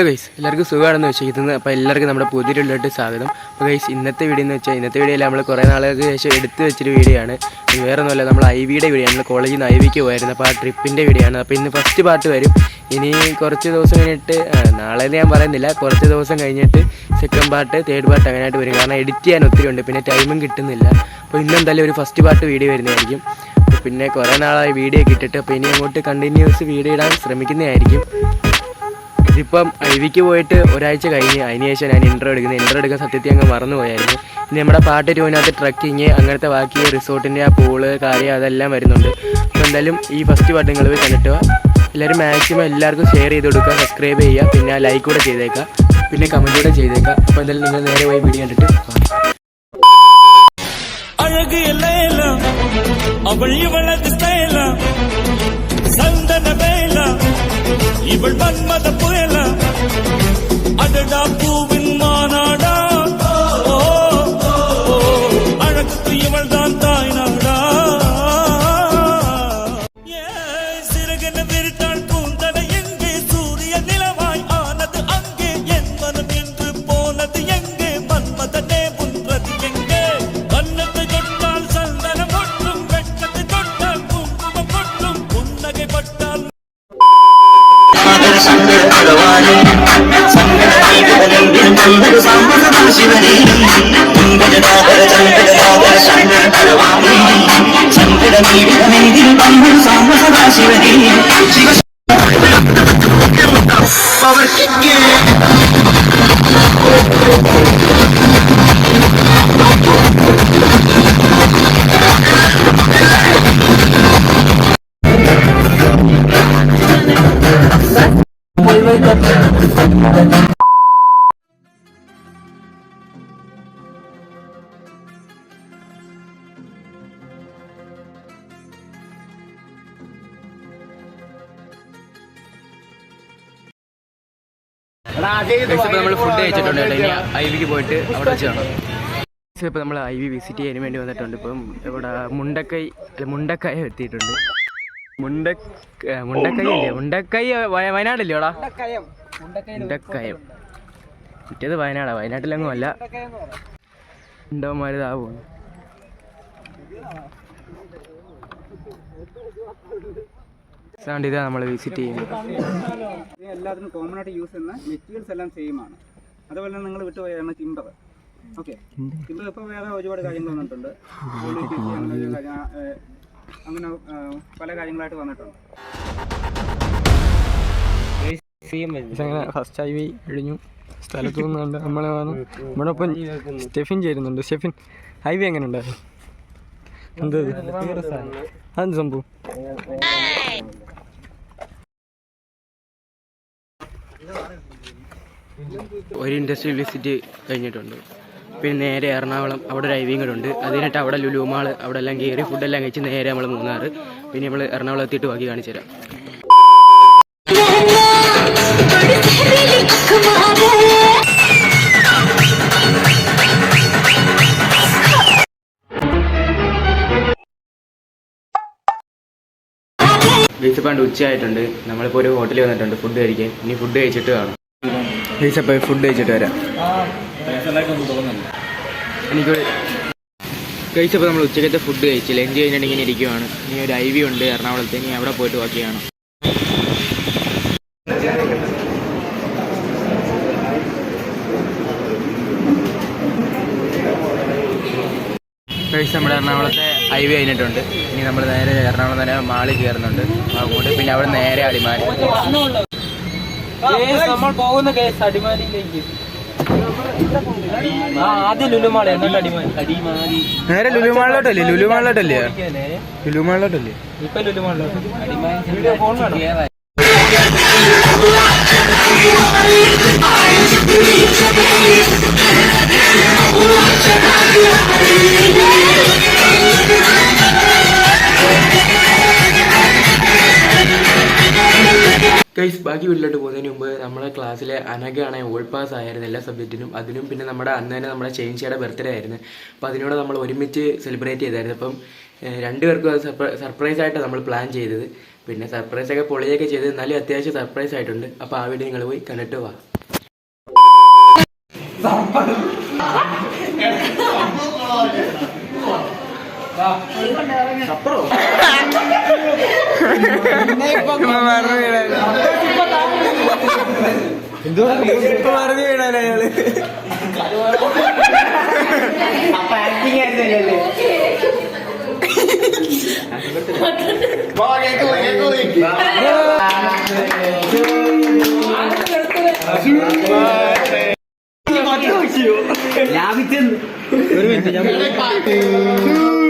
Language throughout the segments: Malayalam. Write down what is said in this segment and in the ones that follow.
ഹലോ ഗൈസ് എല്ലാവർക്കും സുഖമാണെന്ന് വിശ്വസിക്കുന്നത് അപ്പോൾ എല്ലാവർക്കും നമ്മുടെ പുതിയൊരുള്ളിലോട്ട് സ്വാഗതം. അപ്പോൾ ഗൈസ് ഇന്നത്തെ വീഡിയോ എന്ന് വെച്ചാൽ ഇന്നത്തെ വീഡിയോയിൽ നമ്മൾ കുറേ നാളുകൾക്ക് ശേഷം എടുത്തു വെച്ചൊരു വീഡിയോ ആണ്. വേറെ ഒന്നുമല്ല നമ്മൾ ഐ വിയുടെ വീഡിയോ ആണ്. കോളേജിൽ നിന്ന് ഐ വിക്ക് പോയിരുന്നു അപ്പോൾ ആ ട്രിപ്പിന്റെ വീഡിയോ ആണ്. അപ്പോൾ ഇന്ന് ഫസ്റ്റ് പാർട്ട് വരും. ഇനി കുറച്ച് ദിവസം കഴിഞ്ഞിട്ട് നാളെ ഞാൻ പറയുന്നില്ല. കുറച്ച് ദിവസം കഴിഞ്ഞിട്ട് സെക്കൻഡ് പാർട്ട് തേർഡ് പാർട്ട് അങ്ങനെയായിട്ട് വരും. കാരണം എഡിറ്റ് ചെയ്യാൻ ഒത്തിരി ഉണ്ട്. പിന്നെ ടൈമും കിട്ടുന്നില്ല. അപ്പോൾ ഇന്ന് എന്തായാലും ഒരു ഫസ്റ്റ് പാർട്ട് വീഡിയോ വരുന്നതായിരിക്കും. പിന്നെ കുറേ നാളായി വീഡിയോ കിട്ടിട്ട് അപ്പോൾ ഇനി അങ്ങോട്ട് കണ്ടിന്യൂസ് വീഡിയോ ഇടാൻ ശ്രമിക്കുന്നതായിരിക്കും. ഇതിപ്പം ഐവിക്ക് പോയിട്ട് ഒരാഴ്ച കഴിഞ്ഞ് അതിന് ശേഷം ഞാൻ ഇൻട്രോ എടുക്കുന്നത് ഇൻട്രോ എടുക്കാൻ സത്യത്തിൽ അങ്ങ് മറന്നുപോയായിരുന്നു ഇനി നമ്മുടെ പാട്ട് ടൂവിനകത്ത് ട്രക്കിങ് അങ്ങനത്തെ ബാക്കി റിസോർട്ടിൻ്റെ ആ പൂള് കാര്യം അതെല്ലാം വരുന്നുണ്ട് അപ്പോൾ എന്തായാലും ഈ ഫസ്റ്റ് പാട്ട് നിങ്ങൾ പോയി കണ്ടിട്ട് വാ. എല്ലാവരും മാക്സിമം എല്ലാവർക്കും ഷെയർ ചെയ്ത് കൊടുക്കുക സബ്സ്ക്രൈബ് ചെയ്യുക പിന്നെ ലൈക്ക് കൂടെ ചെയ്തേക്കുക പിന്നെ കമൻറ്റ് കൂടെ ചെയ്തേക്കുക അപ്പോൾ എന്തായാലും നിങ്ങൾ നേരെ പോയി വീഡിയോ കണ്ടിട്ട് വാ. அழகு எல்லாம் அவள் இவளது ஸ்டைலா சந்தன ഭഗവാനെ. സങ്കട നീതികളെങ്കിലും സാമ്പത ശിവനെ. നീതികളെങ്കിലും സാമ്പത ശിവനെ. ശിവ നമ്മൾ ഫുഡ് കഴിച്ചിട്ടുണ്ട്. കേട്ടോ. ഇനി ഐ വിക്ക് പോയിട്ട് അവിടെ വെച്ച് കാണാം. ഇപ്പോൾ നമ്മൾ ഐ വി വിസിറ്റ് ചെയ്യാൻ വേണ്ടി വന്നിട്ടുണ്ട്. ഇപ്പം ഇവിടെ മുണ്ടക്കൈ അല്ല മുണ്ടക്കായ എത്തിയിട്ടുണ്ട്. മുണ്ട മുണ്ടക്കൈ അല്ലേ മുണ്ടക്കൈ വയ- വയനാടല്ലേ എടാ? മുണ്ടക്കയം. മറ്റേത് വയനാടാ. വയനാട്ടിലെങ്ങും അല്ല. ഉണ്ടോമാര് ഇതാ പോകുന്നു സാണ്ട് ഇതാണ് നമ്മൾ വിസിറ്റ് ചെയ്യുന്നത്. എല്ലാത്തിനും കോമൺ ആയിട്ട് യൂസ് ചെയ്യുന്ന മെറ്റീരിയൽസ് എല്ലാം സെയിം ആണ്. അതുപോലെ തന്നെ നിങ്ങൾ വിട്ടുപോയാണ് ടിമ്പർ ഓക്കെ ടിമ്പർ ഇപ്പോൾ വേറെ ഒരുപാട് കാര്യങ്ങൾ വന്നിട്ടുണ്ട്. അങ്ങനെ പല കാര്യങ്ങളായിട്ട് വന്നിട്ടുണ്ട്. അങ്ങനെ ഫസ്റ്റ് ഐ വി കഴിഞ്ഞു. സ്ഥലത്ത് നിന്നുണ്ട് നമ്മളെ വന്നു. നമ്മുടെ ഒപ്പം സ്റ്റെഫിൻ ചേരുന്നുണ്ട്. സ്റ്റെഫിൻ ഐ വി എങ്ങനെ ഉണ്ടായിരുന്നു എന്ത്? അതെന്ത് സംഭവം? ഒരു ഇൻഡസ്ട്രിയൽ വിസിറ്റ് കഴിഞ്ഞിട്ടുണ്ട് പിന്നെ നേരെ എറണാകുളം അവിടെ കൂടെ ഉണ്ട് അതിനായിട്ട് അവിടെ ലുലുമാൾ അവിടെ എല്ലാം കയറി ഫുഡെല്ലാം കഴിച്ച് നേരെ നമ്മൾ മൂന്നാറ് പിന്നെ നമ്മൾ എറണാകുളം എത്തിയിട്ട് ബാക്കി കാണിച്ചു തരാം ഗൈസപ്പാണ്ട് ഉച്ചയായിട്ടുണ്ട്. നമ്മളിപ്പോൾ ഒരു ഹോട്ടലിൽ വന്നിട്ടുണ്ട് ഫുഡ് കഴിക്കാൻ. ഇനി ഫുഡ് കഴിച്ചിട്ട് കാണും. ഗൈസപ്പോൾ ഫുഡ് കഴിച്ചിട്ട് വരാം. എനിക്ക് കഴിച്ചപ്പോൾ നമ്മൾ ഉച്ചക്കത്തെ ഫുഡ് കഴിച്ചു ലഞ്ച് കഴിഞ്ഞിട്ട് ഇങ്ങനെ ഇരിക്കുവാണ്. ഇനി ഒരു ഐ വി ഉണ്ട് എറണാകുളത്ത്. ഇനി അവിടെ പോയിട്ട് ബാക്കി കാണാം. കഴിച്ച് നമ്മുടെ എറണാകുളത്തെ ഐ വി കഴിഞ്ഞിട്ടുണ്ട്. ഇനി നമ്മൾ നേരെ എറണാകുളം തന്നെ മാളിൽ കയറുന്നുണ്ട്. അങ്ങോട്ട് പിന്നെ അവിടെ നേരെ അടിമാലി. നമ്മൾ പോകുന്ന കേസ് അടിമാലിയിലേക്ക്. ആദ്യം ലുലുമാള എന്നിട്ട് അടിമാലി. അടിമാലി. നേരെ ലുലുമാളിലോട്ടല്ലേ? ലുലുമാളിലോട്ടല്ലേ? ലുലുമാളിലോട്ടല്ലേ? ഇപ്പൊ ലുലുമാളിലോട്ട്. അടിമാലി ഫോൺ വേണം? ഗൈസ് ബാക്കി വീട്ടിലോട്ട് പോകുന്നതിന് മുമ്പ് നമ്മുടെ ക്ലാസ്സിലെ അനഘയാണ് ഓൾ പാസ് ആയിരുന്നു എല്ലാ സബ്ജക്റ്റിനും അതിനും പിന്നെ നമ്മുടെ അന്ന് തന്നെ നമ്മുടെ ചേഞ്ചിയുടെ ബർത്ത്ഡേ ആയിരുന്നു. അപ്പോൾ അതിനോട് നമ്മൾ ഒരുമിച്ച് സെലിബ്രേറ്റ് ചെയ്തായിരുന്നു. അപ്പം രണ്ടുപേർക്കും അത് സർപ്രൈസ് ആയിട്ടാണ് നമ്മൾ പ്ലാൻ ചെയ്തത്. പിന്നെ സർപ്രൈസ് ഒക്കെ പൊളിയൊക്കെ ചെയ്ത് എന്നാലും അത്യാവശ്യം സർപ്രൈസ് ആയിട്ടുണ്ട്. അപ്പോൾ ആ വീഡിയോ നിങ്ങൾ പോയി കണ്ടിട്ട് വാ. ഇപ്പൊ മറന്നു വീണാലോ അയാൾ? ഞാൻ ഒരു മിനിറ്റ് ഞാൻ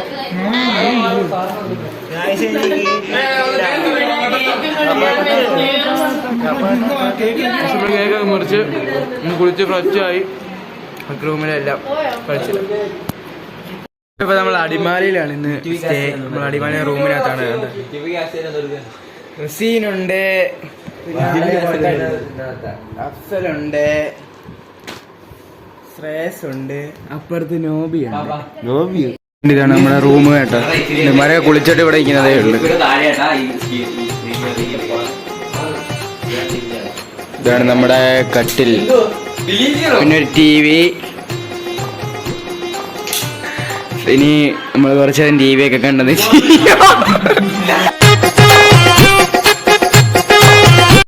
കേക്ക് മുറിച്ച് ഒന്ന് കുളിച്ച് ഫ്രഷായി റൂമിലെല്ലാം കഴിച്ചില്ല ഇപ്പൊ നമ്മൾ അടിമാലിയിലാണ് ഇന്ന് സ്റ്റേ നമ്മൾ അടിമാലി റൂമിനകത്താണ്. റസീനുണ്ട്. അഫ്സലുണ്ട്. ശ്രേയസ് ഉണ്ട് അപ്പുറത്ത് നോബിയുണ്ട് നോബി ഇതാണ് നമ്മുടെ റൂം കേട്ടോ മര കുളിച്ചിട്ട് ഇവിടെ ഇരിക്കുന്നതേ ഉള്ളു. ഇതാണ് നമ്മുടെ കട്ടിൽ. പിന്നെ ഒരു ടി വി ഇനി നമ്മൾ കുറച്ചേരം ടി വി ഒക്കെ കണ്ടെന്ന്